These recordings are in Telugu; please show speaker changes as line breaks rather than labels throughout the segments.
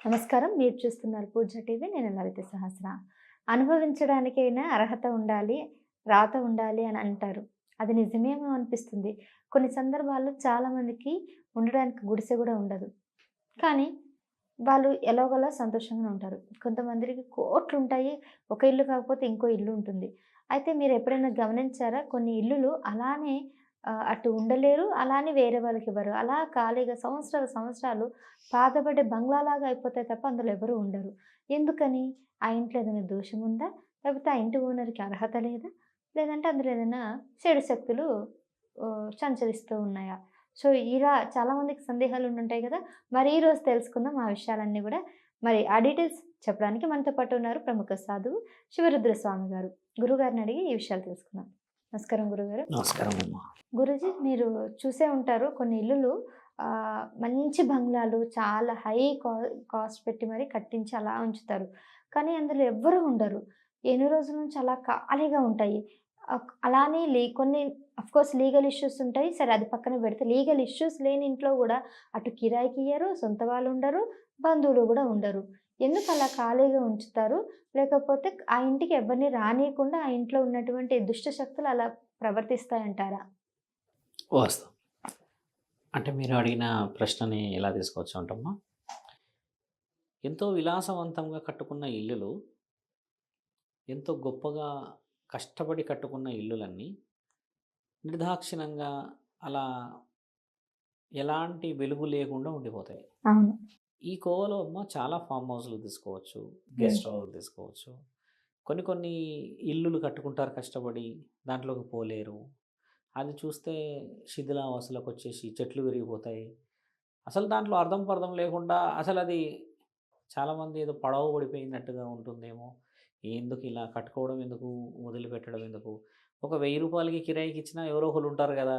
నమస్కారం. మీరు చూస్తున్నారు పూజ టీవీ. నేను లలిత సహస్ర. అనుభవించడానికైనా అర్హత ఉండాలి రాత ఉండాలి అని అంటారు. అది నిజమేమో అనిపిస్తుంది. కొన్ని సందర్భాల్లో చాలామందికి ఉండడానికి గుడిసె కూడా ఉండదు. కానీ వాళ్ళు ఎలాగోలా సంతోషంగా ఉంటారు. కొంతమందికి కోట్లు ఉంటాయి ఒక ఇల్లు కాకపోతే ఇంకో ఇల్లు ఉంటుంది. అయితే మీరు ఎప్పుడైనా గమనించారా? కొన్ని ఇల్లులు అలానే అటు ఉండలేరు. అలానే వేరే వాళ్ళకి ఇవ్వరు. అలా ఖాళీగా సంవత్సరాలు సంవత్సరాలు పాతబడే బంగ్లాలాగా అయిపోతాయి తప్ప అందులో ఎవరు ఉండరు. ఎందుకని? ఆ ఇంట్లో ఏదైనా దోషం ఉందా? లేకపోతే ఆ ఇంటి ఓనర్కి అర్హత లేదా? లేదంటే అందులో ఏదైనా చెడు శక్తులు సంచరిస్తూ ఉన్నాయా? సో ఇలా చాలామందికి సందేహాలు ఉండుంటాయి కదా! మరి ఈ రోజు తెలుసుకుందాం ఆ విషయాలన్నీ కూడా. మరి ఆ డీటెయిల్స్ చెప్పడానికి మనతో పాటు ఉన్నారు ప్రముఖ సాధువు శివరుద్ర స్వామి గారు. గురుగారిని అడిగి ఈ విషయాలు తెలుసుకుందాం. నమస్కారం గురుగారు.
నమస్కారం అమ్మా.
గురుజీ మీరు చూసే ఉంటారు కొన్ని ఇల్లులు మంచి బంగ్లాలు చాలా హై కా కాస్ట్ పెట్టి మరి కట్టించి అలా ఉంచుతారు. కానీ అందులో ఎవ్వరూ ఉండరు. ఎన్ని రోజుల నుంచి అలా ఖాళీగా ఉంటాయి. అలానే లే కొన్ని కోర్స్ లీగల్ ఇష్యూస్ ఉంటాయి. సరే అది పక్కన పెడితే లీగల్ ఇష్యూస్ లేని ఇంట్లో కూడా అటు కిరాయికి ఇయ్యరు సొంత వాళ్ళు ఉండరు బంధువులు కూడా ఉండరు. ఎందుకు అలా ఖాళీగా ఉంచుతారు? లేకపోతే ఆ ఇంటికి ఎవరిని రానియకుండా ఆ ఇంట్లో ఉన్నటువంటి దుష్ట శక్తులు అలా ప్రవర్తిస్తాయంటారా?
వాస్తవం. అంటే మీరు అడిగిన ప్రశ్నని ఎలా తీసుకోవచ్చు అంటమ్మా? ఎంతో విలాసవంతంగా కట్టుకున్న ఇల్లులు ఎంతో గొప్పగా కష్టపడి కట్టుకున్న ఇల్లులన్నీ నిర్దాక్షిణంగా అలా ఎలాంటి వెలుగు లేకుండా ఉండిపోతాయి. ఈ కోవలో అమ్మ చాలా ఫామ్ హౌస్లు తీసుకోవచ్చు గెస్ట్ హౌస్లు తీసుకోవచ్చు. కొన్ని కొన్ని ఇల్లులు కట్టుకుంటారు కష్టపడి దాంట్లోకి పోలేరు. అది చూస్తే శిథిలావాసులకు వచ్చేసి చెట్లు విరిగిపోతాయి. అసలు దాంట్లో అర్థం పర్థం లేకుండా అసలు అది చాలామంది ఏదో పడవ పడిపోయినట్టుగా ఉంటుందేమో. ఎందుకు ఇలా కట్టుకోవడం ఎందుకు? వదిలిపెట్టడం ఎందుకు? ఒక వెయ్యి రూపాయలకి కిరాయికి ఇచ్చినా ఎవరో ఒకరు ఉంటారు కదా!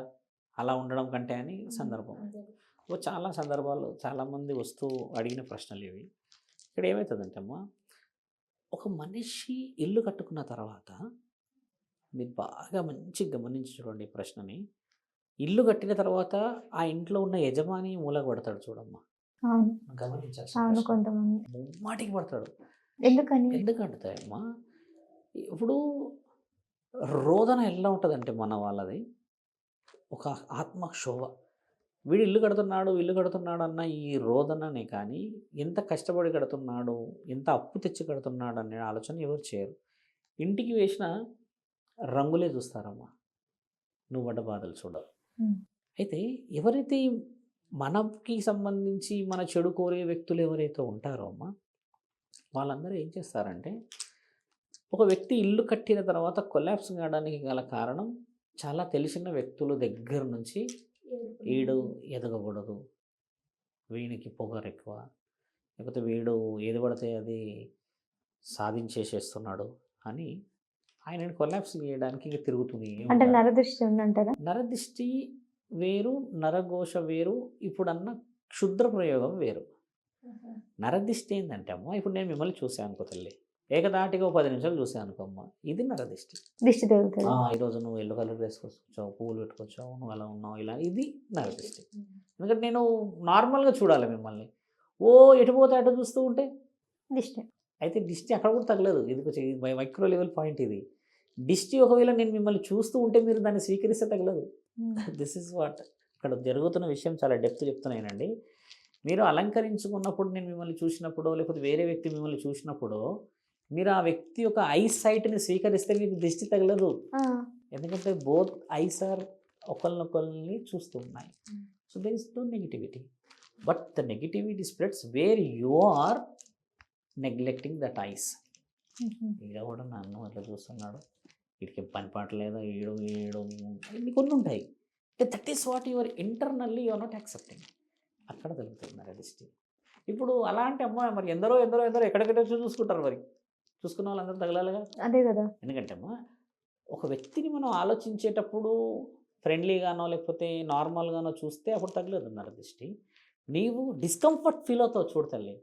అలా ఉండడం కంటే అని సందర్భం. ఓ చాలా సందర్భాలు చాలామంది వస్తూ అడిగిన ప్రశ్నలు ఇవి. ఇక్కడ ఏమవుతుందంటే అమ్మా ఒక మనిషి ఇల్లు కట్టుకున్న తర్వాత మీరు బాగా మంచి గమనించి చూడండి ఈ ప్రశ్నని. ఇల్లు కట్టిన తర్వాత ఆ ఇంట్లో ఉన్న యజమాని మూలకు పడతాడు చూడమ్మా.
కొంతమంది.
ముమ్మాటికి పడతాడు.
ఎందుకని?
ఎందుకు అంటుతాయమ్మా ఇప్పుడు రోదన ఎలా ఉంటుందంటే మన వాళ్ళది ఒక ఆత్మక్షోభ. వీడు ఇల్లు కడుతున్నాడు ఇల్లు కడుతున్నాడు అన్న ఈ రోదననే కానీ ఎంత కష్టపడి కడుతున్నాడు ఎంత అప్పు తెచ్చి కడుతున్నాడు అనే ఆలోచన ఎవరు చేయరు. ఇంటికి వేసిన రంగులే చూస్తారమ్మా. నువ్వు పడ్డ బాధలు చూడవు. అయితే ఎవరైతే మనకి సంబంధించి మన చెడు కోరే వ్యక్తులు ఎవరైతే ఉంటారో అమ్మా వాళ్ళందరూ ఏం చేస్తారంటే ఒక వ్యక్తి ఇల్లు కట్టిన తర్వాత కొలాప్స్ కావడానికి గల కారణం చాలా తెలిసిన వ్యక్తుల దగ్గర నుంచి వీడు ఎదగకూడదు. వీనికి పొగరు ఎక్కువ. లేకపోతే వీడు ఏది పడితే అది సాధించేసేస్తున్నాడు అని ఆయనని కొలాప్స్ చేయడానికి ఇక తిరుగుతుంది
అంటే నరదృష్టి ఉందంటారా?
నరదిష్టి వేరు నరఘోష వేరు ఇప్పుడన్న క్షుద్ర ప్రయోగం వేరు. నరదిష్టి ఏంటంటే అమ్మ ఇప్పుడు నేను మిమ్మల్ని చూసాను అనుకో తల్లి. ఏకదాటిగా ఒక పది నిమిషాలు చూసాను అనుకో అమ్మ. ఇది నరదిష్టి.
దిష్టి తగులుతుంది.
ఈరోజు నువ్వు ఎల్లో కలర్ వేసుకొచ్చావు పువ్వులు పెట్టుకొచ్చావు నువ్వు అలా ఉన్నావు ఇలా ఇది నరదిష్టి. ఎందుకంటే నేను నార్మల్గా చూడాలి మిమ్మల్ని. ఓ ఎటు పోతే అటు చూస్తూ ఉంటే?
దిష్టి.
అయితే డిస్టి అక్కడ కూడా తగలేదు. ఇది మైక్రో లెవెల్ పాయింట్ ఇది. డిస్టి ఒకవేళ నేను మిమ్మల్ని చూస్తూ ఉంటే మీరు దాన్ని స్వీకరిస్తే తగలదు. దిస్ ఇస్ వాట్ ఇక్కడ జరుగుతున్న విషయం చాలా డెప్త్ చెప్తున్నానండి. మీరు అలంకరించుకున్నప్పుడు నేను మిమ్మల్ని చూసినప్పుడు లేకపోతే వేరే వ్యక్తి మిమ్మల్ని చూసినప్పుడు మీరు ఆ వ్యక్తి యొక్క ఐ సైట్ని స్వీకరిస్తే మీకు దిష్టి తగలదు ఎందుకంటే బోత్ ఐస్ ఆర్ ఒకరినొకరిని చూస్తూ ఉన్నాయి
Mm.
So there is no negativity but the negativity spreads where you are neglecting that is. ఈడ కూడా నన్ను అట్లా చూస్తున్నాడు వీడికి పని పాట లేదా ఈడు ఈడు ఇన్ని కొన్ని ఉంటాయి that is what your internally your not accepting అక్కడ తగ్గుతుంది మరి దిష్టి ఇప్పుడు అలాంటి అమ్మాయి మరి ఎందరో ఎందరో ఎందరో ఎక్కడెక్కడ చూసుకుంటారు మరి? చూసుకున్న వాళ్ళందరూ తగలాలిగా?
అదే కదా.
ఎందుకంటే అమ్మా ఒక వ్యక్తిని మనం ఆలోచించేటప్పుడు ఫ్రెండ్లీగానో లేకపోతే నార్మల్గానో చూస్తే అప్పుడు తగలేదు నరదిష్టి నీవు డిస్కంఫర్ట్ ఫీల్ అవుతావు చూడు తల్లి.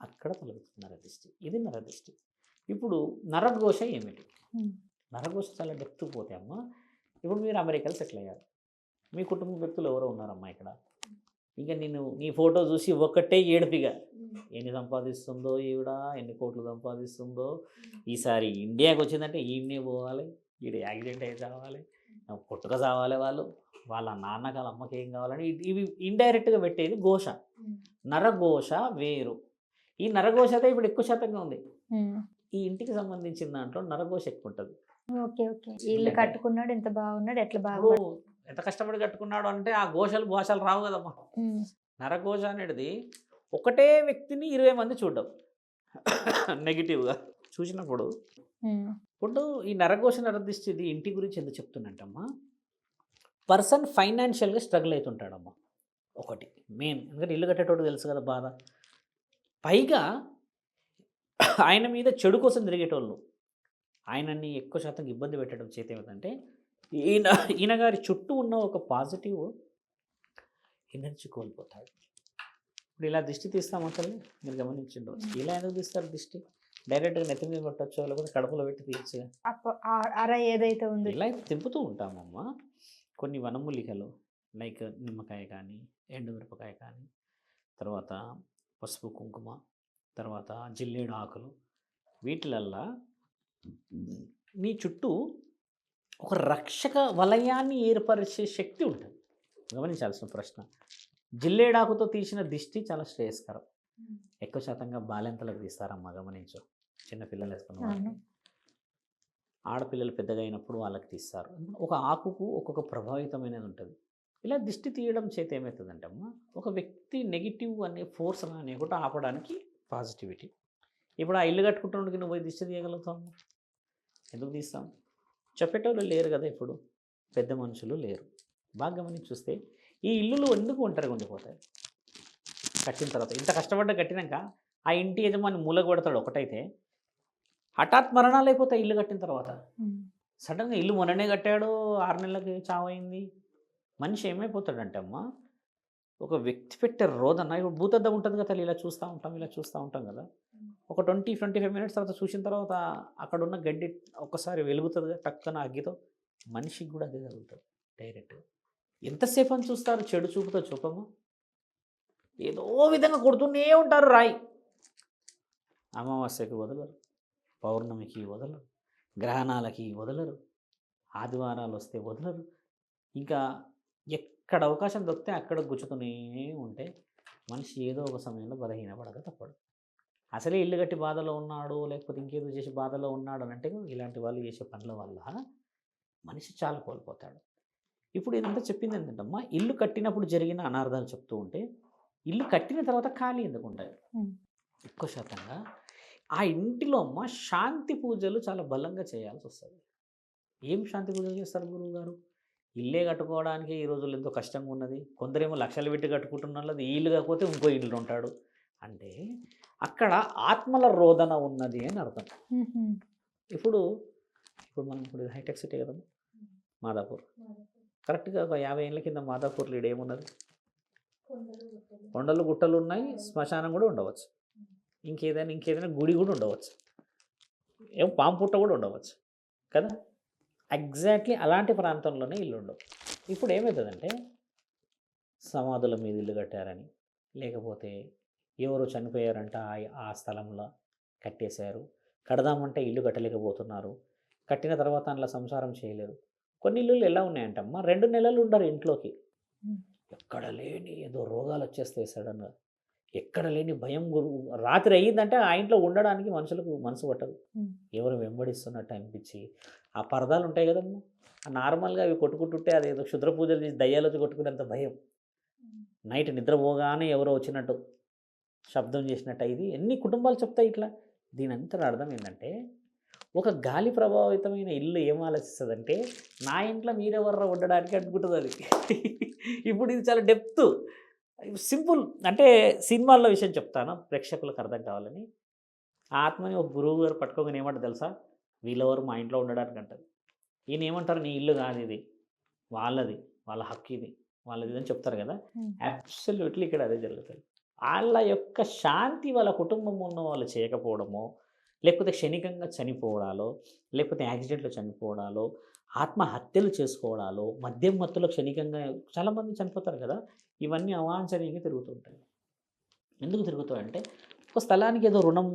అక్కడ తొలగుతుంది నరదిష్టి ఇది నరదిష్టి ఇప్పుడు నరఘోష ఏమిటి. నరఘోష చాలా డెప్త్ పోతే అమ్మా. ఇప్పుడు మీరు అమెరికాలో సెటిల్ అయ్యారు. మీ కుటుంబ వ్యక్తులు ఎవరో ఉన్నారమ్మా ఇక్కడ? ఇంకా నేను నీ ఫోటో చూసి ఒక్కటే ఏడుపిగా ఎన్ని సంపాదిస్తుందో ఈవిడ ఎన్ని కోట్లు సంపాదిస్తుందో. ఈసారి ఇండియాకి వచ్చిందంటే ఈయన్నే పోవాలి ఈడ యాక్సిడెంట్ అయితే కావాలి పుట్టుక చావాలి వాళ్ళు వాళ్ళ నాన్నకి వాళ్ళ అమ్మకి ఏం కావాలని ఇవి ఇండైరెక్ట్గా పెట్టేది ఘోష. నరఘోష వేరు. ఈ నరఘోష అయితే ఇప్పుడు ఎక్కువ శాతంగా ఉంది. ఈ ఇంటికి సంబంధించిన దాంట్లో నరఘోష ఎక్కువ ఉంటుంది.
Okay okay. ఇల్లు కట్టుకున్నాడు ఎంత బాగున్నాడు ఎట్లా బాగున్నాడు
ఎంత కష్టపడి కట్టుకున్నాడు అంటే ఆ ఘోషలు భాషలు రావు కదమ్మా. నరఘోష అనేది ఒకటే వ్యక్తిని ఇరవై మంది చూడడం. నెగిటివ్గా. చూసినప్పుడు ఇప్పుడు ఈ నరఘోష నరదిష్టిది ఇంటి గురించి ఎందుకు చెప్తున్నట్టమ్మా పర్సన్ ఫైనాన్షియల్గా స్ట్రగుల్ అవుతుంటాడమ్మా. ఒకటి మెయిన్. ఎందుకంటే ఇల్లు కట్టేటోడు తెలుసు కదా బాధ. పైగా ఆయన మీద చెడు కోసం తిరిగేటోళ్ళు. ఆయనని ఎక్కువ శాతం ఇబ్బంది పెట్టడం చేత ఏమిటంటే ఈయన ఈయన గారి చుట్టూ ఉన్న ఒక పాజిటివ్ ఎనర్జీ కోల్పోతాడు. ఇప్పుడు ఇలా దిష్టి తీస్తాం అసలు మీరు గమనించిండు ఇలా ఎందుకు తీస్తారు దిష్టి? డైరెక్ట్గా నెత్తి మీద కొట్టచ్చు లేకపోతే కడుపులో పెట్టి
ఆ- అర ఏదైతే ఉందో
ఇలా తింపుతూ ఉంటామమ్మా. కొన్ని వనమూలికలు లైక్ నిమ్మకాయ కానీ ఎండుమిరపకాయ కానీ తర్వాత పసుపు కుంకుమ తర్వాత జిల్లేడు ఆకులు వీటిలల్లా నీ చుట్టూ ఒక రక్షక వలయాన్ని ఏర్పరిచే శక్తి ఉంటుంది. గమనించాల్సిన ప్రశ్న. జిల్లేడాకుతో తీసిన దిష్టి చాలా శ్రేయస్కరం. ఎక్కువ శాతంగా బాలెంతలకు తీస్తారమ్మా గమనించు. చిన్న పిల్లలు వేసుకున్న. ఆడపిల్లలు పెద్దగా అయినప్పుడు వాళ్ళకి తీస్తారు. ఒక ఆకుకు ఒక్కొక్క ప్రభావితమైనది ఉంటుంది. ఇలా దిష్టి తీయడం చేత ఏమవుతుందంటే అమ్మ ఒక వ్యక్తి నెగిటివ్ అనే ఫోర్స్ అనే కూడా ఆపడానికి పాజిటివిటీ. ఇప్పుడు ఆ ఇల్లు కట్టుకుంటున్నకి నువ్వు దిష్టి తీయగలుగుతావు? ఎందుకు తీస్తాం? చెప్పేటోళ్ళు లేరు కదా ఇప్పుడు. పెద్ద మనుషులు లేరు. బాగా గమనించి చూస్తే ఈ ఇల్లులు ఎందుకు ఒంటరిగా ఉండిపోతాయి? కట్టిన తర్వాత ఇంత కష్టపడ్డ కట్టినాక ఆ ఇంటి యజమాని మూల కొడతాడు ఒకటైతే హఠాత్ మరణాలు అయిపోతాయి ఇల్లు కట్టిన తర్వాత. సడన్గా ఇల్లు మొన్ననే కట్టాడు ఆరు నెలలకి చావైంది. మనిషి ఏమైపోతాడంటే అమ్మ ఒక వ్యక్తి పెట్టే రోదన్న ఇప్పుడు భూతద్దం ఉంటుంది కదా ఇలా చూస్తూ ఉంటాం ఇలా చూస్తూ ఉంటాం కదా. ఒక ట్వంటీ ట్వంటీ ఫైవ్ మినిట్స్ తర్వాత చూసిన తర్వాత అక్కడ ఉన్న గడ్డి ఒక్కసారి వెలుగుతుంది టక్కన అగ్గితో మనిషికి కూడా అగ్గి జరుగుతుంది డైరెక్ట్గా. ఎంతసేపు అని చూస్తారు? చెడు చూపుతో చూపము. ఏదో విధంగా కొడుతూనే ఉంటారు రాయి. అమావాస్యకి వదలరు. పౌర్ణమికి వదలరు. గ్రహణాలకి వదలరు. ఆదివారాలు వస్తే వదలరు. ఇంకా ఎక్కడ అవకాశం దొరికితే అక్కడ గుచ్చుతూనే ఉంటే మనిషి ఏదో ఒక సమయంలో బలహీనపడక తప్పడు. అసలే ఇల్లు కట్టి బాధలో ఉన్నాడు లేకపోతే ఇంకేదో చేసి బాధలో ఉన్నాడు అని అంటే ఇలాంటి వాళ్ళు చేసే పనుల వల్ల మనిషి చాలా కోల్పోతాడు. ఇప్పుడు ఇదంతా చెప్పింది ఏంటంటమ్మా? ఇల్లు కట్టినప్పుడు జరిగిన అనార్థాలు చెప్తూ ఉంటే ఇల్లు కట్టిన తర్వాత ఖాళీ ఎందుకు ఉంటాయి. ఎక్కువ శాతంగా ఆ ఇంటిలో అమ్మ శాంతి పూజలు చాలా బలంగా చేయాల్సి వస్తుంది. ఏం శాంతి పూజలు చేస్తారు గురువు గారు ఇల్లే కట్టుకోవడానికి ఈ రోజుల్లో ఎంతో కష్టంగా ఉన్నది. కొందరేమో లక్షలు పెట్టి కట్టుకుంటున్నారు ఈ ఇల్లు కాకపోతే ఇంకో ఇల్లు ఉంటాడు. అంటే అక్కడ ఆత్మల రోదన ఉన్నది అని అర్థం. ఇప్పుడు ఇప్పుడు మనం ఇప్పుడు హైటెక్ సిటీ కదా మాదాపూర్. కరెక్ట్గా ఒక యాభై ఏళ్ళ కింద మాదాపూర్లో ఈడ ఏమున్నది? కొండలు గుట్టలు ఉన్నాయి శ్మశానం కూడా ఉండవచ్చు. ఇంకేదైనా ఇంకేదైనా గుడి కూడా ఉండవచ్చు. ఏం పాము పుట్ట కూడా ఉండవచ్చు కదా? ఎగ్జాక్ట్లీ అలాంటి ప్రాంతంలోనే ఇల్లు ఉండవు. ఇప్పుడు ఏమవుతుందంటే సమాధుల మీద ఇల్లు కట్టారని లేకపోతే ఎవరు చనిపోయారంట ఆ- ఆ స్థలంలో కట్టేశారు. కడదామంటే ఇల్లు కట్టలేకపోతున్నారు. కట్టిన తర్వాత అందులో సంసారం చేయలేరు. కొన్ని ఇల్లులు ఎలా ఉన్నాయంటమ్మా? రెండు నెలలు ఉండరు ఇంట్లోకి. ఎక్కడ లేని ఏదో రోగాలు వచ్చేస్తాయి సడన్గా. ఎక్కడ లేని భయం గురు రాత్రి అయ్యిందంటే ఆ ఇంట్లో ఉండడానికి మనుషులకు మనసు పట్టదు. ఎవరు వెంబడిస్తున్నట్టు అనిపించి. ఆ పరదాలు ఉంటాయి కదమ్మా. నార్మల్గా అవి కొట్టుకుంటుంటే అది ఏదో క్షుద్ర పూజలు చేసి దయ్యాలు కొట్టుకునేంత భయం. నైట్ నిద్రపోగానే ఎవరో వచ్చినట్టు శబ్దం చేసినట్టు ఇది ఎన్ని కుటుంబాలు చెప్తాయి ఇట్లా? దీని అంతా అర్థం ఏంటంటే ఒక గాలి ప్రభావితమైన ఇల్లు ఏం ఆలోచిస్తుందంటే నా ఇంట్లో మీరెవర్రా ఉండడానికి అనుకుంటుంది అది ఇప్పుడు ఇది చాలా డెప్త్. సింపుల్. అంటే సినిమాల్లో విషయం చెప్తాను. ప్రేక్షకులకు అర్థం కావాలని. ఆ ఆత్మని ఒక గురువు గారు పట్టుకోగానే ఏమంటారు తెలుసా? వీళ్ళెవరు మా ఇంట్లో ఉండడానికి అంటారు. ఈయన ఏమంటారు? నీ ఇల్లు కాదు ఇది. వాళ్ళది. వాళ్ళ హక్కు ఇది. వాళ్ళది అని చెప్తారు కదా. అబ్సల్యూట్లీ ఇక్కడ అదే జరుగుతుంది. వాళ్ళ యొక్క శాంతి వాళ్ళ కుటుంబం ఉన్న వాళ్ళు చేయకపోవడమో లేకపోతే క్షణికంగా చనిపోవడాలో లేకపోతే యాక్సిడెంట్లో చనిపోవడాలో ఆత్మహత్యలు చేసుకోవడాలో మద్యం మత్తులో క్షణికంగా చాలామంది చనిపోతారు కదా ఇవన్నీ అవాంఛనీయంగా తిరుగుతుంటాయి. ఎందుకు తిరుగుతాయంటే ఒక స్థలానికి ఏదో రుణం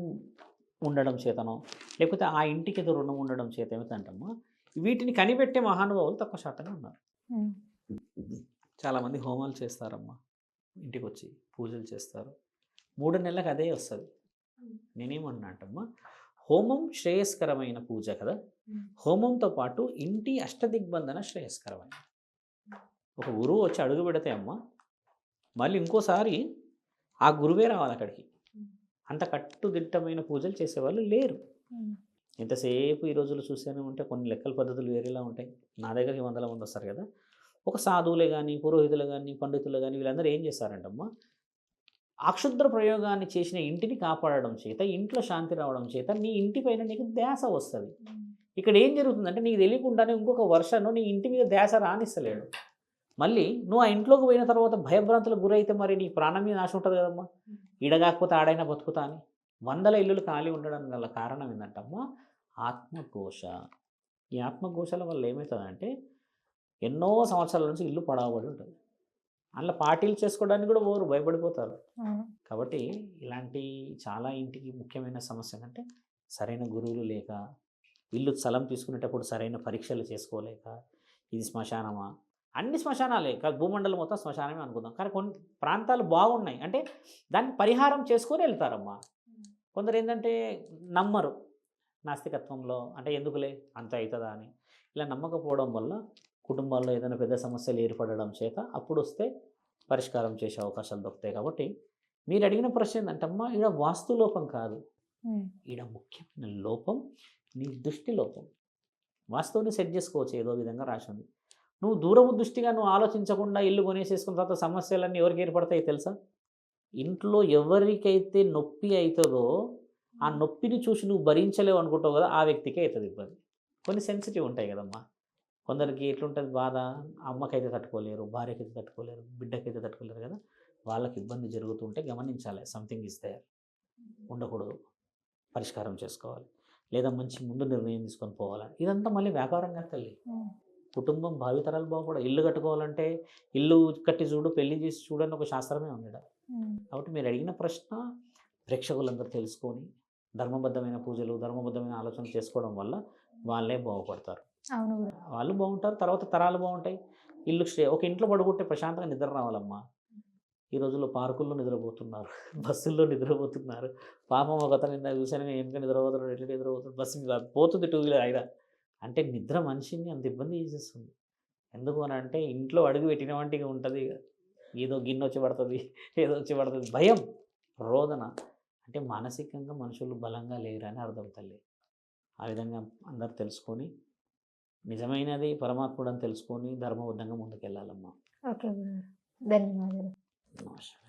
ఉండడం చేతనో లేకపోతే ఆ ఇంటికి ఏదో రుణం ఉండడం చేత ఏమిటంటమ్మా వీటిని కనిపెట్టే మహానుభావులు తక్కువ శాతంగా ఉన్నారు. చాలామంది హోమాలు చేస్తారమ్మా. ఇంటికి వచ్చి పూజలు చేస్తారు. మూడు నెలలకు అదే వస్తుంది. నేనేమన్నా అంటమ్మా హోమం శ్రేయస్కరమైన పూజ కదా. హోమంతో పాటు ఇంటి అష్టదిగ్బంధన శ్రేయస్కరమైన ఒక గురువు వచ్చి అడుగు పెడితే అమ్మ మళ్ళీ ఇంకోసారి ఆ గురువే రావాలి అక్కడికి. అంత కట్టుదిట్టమైన పూజలు చేసేవాళ్ళు లేరు. ఎంతసేపు ఈ రోజులు చూస్తూనే ఉంటే కొన్ని లెక్కల పద్ధతులు వేరేలా ఉంటాయి. నా దగ్గరికి వందల మంది వస్తారు కదా? ఒక సాధువులే కానీ పురోహితులు కానీ పండితులు కానీ వీళ్ళందరూ ఏం చేస్తారంటమ్మా? అక్షుద్ర ప్రయోగాన్ని చేసిన ఇంటిని కాపాడడం చేత ఇంట్లో శాంతి రావడం చేత నీ ఇంటి పైన నీకు ధ్యాస వస్తుంది. ఇక్కడ ఏం జరుగుతుందంటే నీకు తెలియకుండానే ఇంకొక వర్షను నీ ఇంటి మీద ధ్యాస రానిస్తలేడు. మళ్ళీ నువ్వు ఆ ఇంట్లోకి పోయిన తర్వాత భయభ్రాంతులకు గురైతే మరి నీ ప్రాణం మీద ఆశ ఉంటుంది కదమ్మా. ఈడగాకపోతే ఆడైనా బతుకుతా అని. వందల ఇల్లులు ఖాళీ ఉండడం గల కారణం ఏంటంటమ్మా ఆత్మఘోష. ఈ ఆత్మఘోషల వల్ల ఏమవుతుందంటే ఎన్నో సంవత్సరాల నుంచి ఇల్లు పడవబడి ఉంటుంది. అందులో పార్టీలు చేసుకోవడానికి కూడా ఓరు భయపడిపోతారు. కాబట్టి ఇలాంటి చాలా ఇంటికి ముఖ్యమైన సమస్య ఏంటంటే సరైన గురువులు లేక ఇల్లు స్థలం తీసుకునేటప్పుడు సరైన పరీక్షలు చేసుకోలేక ఇది శ్మశానమా? అన్ని శ్మశానాలే కాదు భూమండలం మొత్తం శ్మశానమే అనుకుందాం. కానీ కొన్ని ప్రాంతాలు బాగున్నాయి. అంటే దాన్ని పరిహారం చేసుకొని వెళ్తారమ్మా. కొందరు ఏంటంటే నమ్మరు. నాస్తికత్వంలో అంటే ఎందుకులే? అంత అవుతుందా అని. ఇలా నమ్మకపోవడం వల్ల కుటుంబాల్లో ఏదైనా పెద్ద సమస్యలు ఏర్పడడం చేత అప్పుడు వస్తే పరిష్కారం చేసే అవకాశాలు దొరుకుతాయి కాబట్టి మీరు అడిగిన ప్రశ్న ఏంటంటమ్మా ఈడ వాస్తు లోపం కాదు. ఈడ ముఖ్యమైన లోపం నీ దృష్టి లోపం. వాస్తువుని సెట్ చేసుకోవచ్చు ఏదో విధంగా రాసింది. నువ్వు దూరము దృష్టిగా నువ్వు ఆలోచించకుండా ఇల్లు కొనేసేసుకున్న తర్వాత సమస్యలన్నీ ఎవరికి ఏర్పడతాయి తెలుసా? ఇంట్లో ఎవరికైతే నొప్పి అవుతుందో ఆ నొప్పిని చూసి నువ్వు భరించలేవు అనుకుంటావు కదా ఆ వ్యక్తికే అవుతుంది ఇబ్బంది. కొన్ని సెన్సిటివ్ ఉంటాయి కదమ్మా. కొందరికి ఎట్లుంటుంది బాధ? అమ్మకైతే తట్టుకోలేరు భార్యకైతే తట్టుకోలేరు బిడ్డకైతే తట్టుకోలేరు కదా? వాళ్ళకి ఇబ్బంది జరుగుతుంటే గమనించాలి. సంథింగ్ ఇస్ దేర్ ఉండకూడదు. పరిష్కారం చేసుకోవాలి. లేదా మంచి ముందు నిర్ణయం తీసుకొని పోవాలి? ఇదంతా మళ్ళీ వ్యాపారంగా తల్లి. కుటుంబం భావితరాలు బాగుపడ ఇల్లు కట్టుకోవాలంటే ఇల్లు కట్టి చూడు పెళ్ళి చేసి చూడని ఒక శాస్త్రమే.
ఉమ్,
కాబట్టి మీరు అడిగిన ప్రశ్న ప్రేక్షకులందరూ తెలుసుకొని ధర్మబద్ధమైన పూజలు ధర్మబద్ధమైన ఆలోచన చేసుకోవడం వల్ల వాళ్ళే బాగుపడతారు.
అవును
వాళ్ళు బాగుంటారు తర్వాత తరాలు బాగుంటాయి. ఇల్లు స్టే ఒక ఇంట్లో పడుకుంటే ప్రశాంతంగా నిద్ర రావాలమ్మా. ఈ రోజుల్లో పార్కుల్లో నిద్రపోతున్నారు బస్సుల్లో నిద్రపోతున్నారు. పాపం ఒక అతను నిన్న చూసాను ఎందుకు నిద్రపోతున్నాడు ఎట్లా నిద్రపోతున్నాడు బస్సు మీద పోతుంది టూ వీలర్ ఆయన అంటే నిద్ర మనిషిని అంత ఇబ్బంది చేసేస్తుంది. ఎందుకు అని అంటే ఇంట్లో అడుగు పెట్టిన వంటిగా ఉంటుంది ఏదో గిన్నె వచ్చి పడుతుంది ఏదో వచ్చి పడుతుంది. భయం రోదన. అంటే మానసికంగా మనుషులు బలంగా లేరని అర్థం తల్లి. ఆ విధంగా అందరు తెలుసుకొని నిజమైనది పరమాత్ముడు అని తెలుసుకొని ధర్మబద్ధంగా ముందుకెళ్ళాలమ్మా.
ఓకే ధన్యవాదాలు.
నమస్కారం.